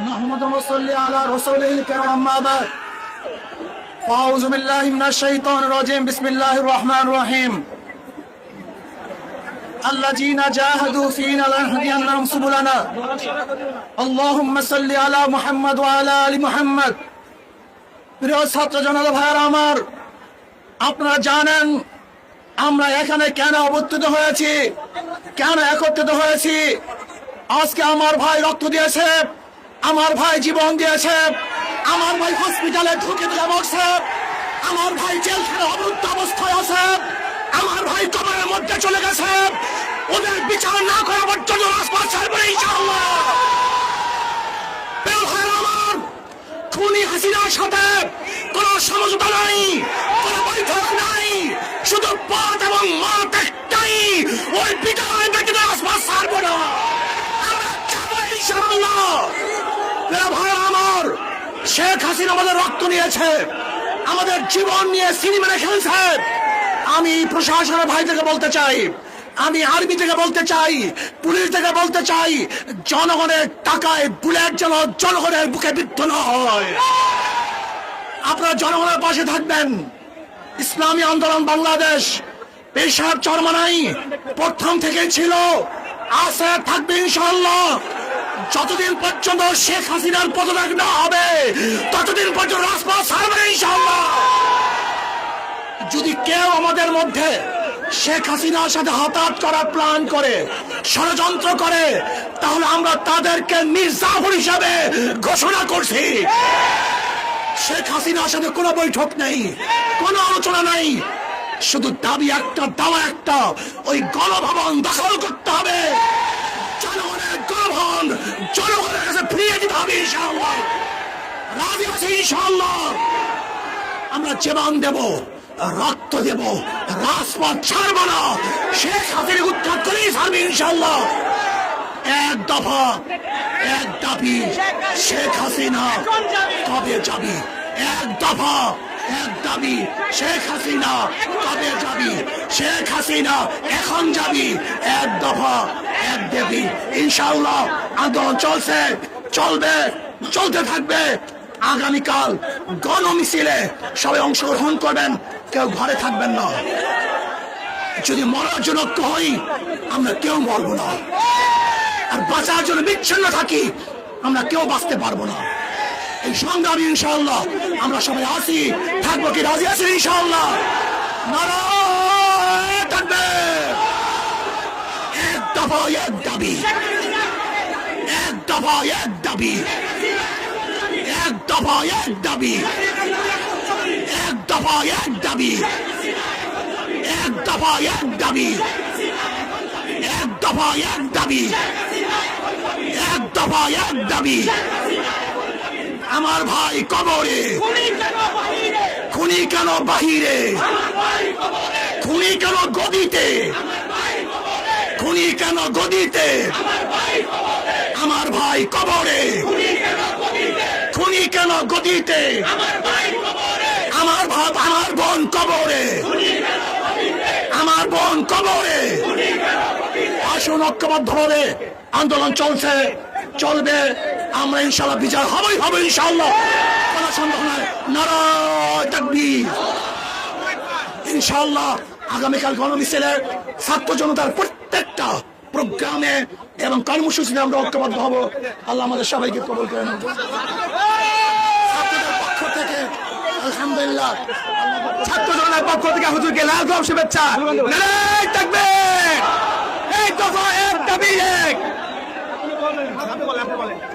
نحمد ونصلي على رسوله الكريم أما بعد فأعوذ بالله من الشيطان الرجيم بسم الله الرحمن الرحيم الذين جاهدوا فينا لنهدينهم سبلنا اللهم صل على محمد وعلى آل محمد প্রিয় ছাত্র জনতা ভাইয়েরা আমার আপনারা জানেন আমরা এখানে কেন অবস্থিত হয়েছি কেন একত্রিত হয়েছি আজকে আমার ভাই রক্ত দিয়েছে আমার ভাই জীবন দিয়েছে। আমার ভাই হসপিটালে ঢুকে দিলে মরছে। আমার ভাই জেলখানে অবরুদ্ধ অবস্থায় আছে। আমার ভাই কবরের মধ্যে চলে গেছে। ওদের বিচার না করা পর্যন্ত রাজপথ ছাড়বে আমার, খুনি হাসিনার সাথে কোন সমঝোতা নাই, কোন বৈঠক নাই। শুধু পথ এবং মত একটাই। ওই বিদায় ব্যতীত আসবাস ছাড়বো না আমরা যাব ইনশাআল্লাহ আমার, শেখ হাসিনা আমাদের রক্ত নিয়েছে, আমাদের জীবন নিয়ে সিনেমা খেলছে। আমি প্রশাসনের ভাই থেকে বলতে চাই, আমি আর্মি থেকে বলতে চাই, পুলিশ থেকে বলতে চাই, জনগণের টাকায় বুলেট যেন জনগণের বুকে বিদ্ধ হয়। আপনারা জনগণের পাশে থাকবেন। ইসলামী আন্দোলন বাংলাদেশ পেশার চরমানাই প্রথম থেকে ছিল। আছে থাকবে ইনশাআল্লাহ। যতদিন পর্যন্ত শেখ হাসিনার পদত্যাগ না হবে, ততদিন পর্যন্ত রাজপথ ছাড়বে ইনশাআল্লাহ। যদি কেউ আমাদের মধ্যে শেখ হাসিনার সাথে হতাহত করার প্ল্যান করে, ষড়যন্ত্র করে, তাহলে আমরা তাদেরকে মির্জাফর হিসাবে ঘোষণা করছি। শেখ হাসিনার সাথে কোনো বৈঠক নেই, কোনো আলোচনা নেই। শুধু দাবি একটা, দাওয়া একটা, ওই গণভবন দখল করতে হবে। জনগণের কাছে ফিরিয়ে দিতে হবে ইনশাআল্লাহ। রাজি আছে ইনশাআল্লাহ। আমরা জীবন দেব, রক্ত দেব, রাজপথ ছাড়ব না। শেখ হাসিনা উৎখাত করেই ছাড়বে ইনশাল্লাহ এক দফা, এক দাবি, শেখ হাসিনা কবে যাবি? এক দফা। এক দাবি শেখ হাসিনা কবে যাবি? শেখ হাসিনা এখন যাবি? এক দফা, এক দেবী। ইনশাল্লাহ আন্দোলন চলছে, চলবে, চলতে থাকবে। আগামীকাল গণ মিছিলে সবাই অংশগ্রহণ করবেন, কেউ ঘরে থাকবেন না। যদি মরার জন্য ঐক্য হই আমরা কেউ মরবো না। আর বাঁচার জন্য বিচ্ছিন্ন থাকি, আমরা কেউ বাঁচতে পারব না। এই সংগ্রামী ইনশাআল্লাহ। আমরা সবাই আসি থাকব কি রাজি আছি ইনশাআল্লাহ? নারায়ণ থাকবে। এক দফা এক দাবি। এক দফা এক দাবি। এক দফা এক দাবি। এক দফা এক দাবি। এক দফা এক দাবি। এক দফা এক দাবি। এক দফা এক দাবি। আমার ভাই কবরে। খুনি কেন বাহিরে? খুনি কেন গদিতে? খুনি কেন গদিতে? আমার ভাই কবরে। খুনি কেন গদিতে? আমার ভাব আমার বোন কবরে। আমার বোন কবরে। আসুন ঐক্যবদ্ধ ভাবে আন্দোলন চলছে চলবে। আমরা ইনশাল্লাহ বিচার হবেই হবে ইনশাল্লাহ কোনো সন্দেহ নাই। নারায় তাকবীর। ইনশাল্লাহ আগামীকাল গণমিছিলের ছাত্র জনতার প্রত্যেকটা প্রোগ্রামে এবং কর্মসূচিতে আমরা ঐক্যবদ্ধ হব। আল্লাহ আমাদের সবাইকে কবল করে পক্ষ থেকে, আলহামদুলিল্লাহ। ছাত্র জনতার পক্ষ থেকে হুজুরকে লাল গোলাপ শুভেচ্ছা। থাকবে এই দফা এক দাবি এক এক, দাবি এক।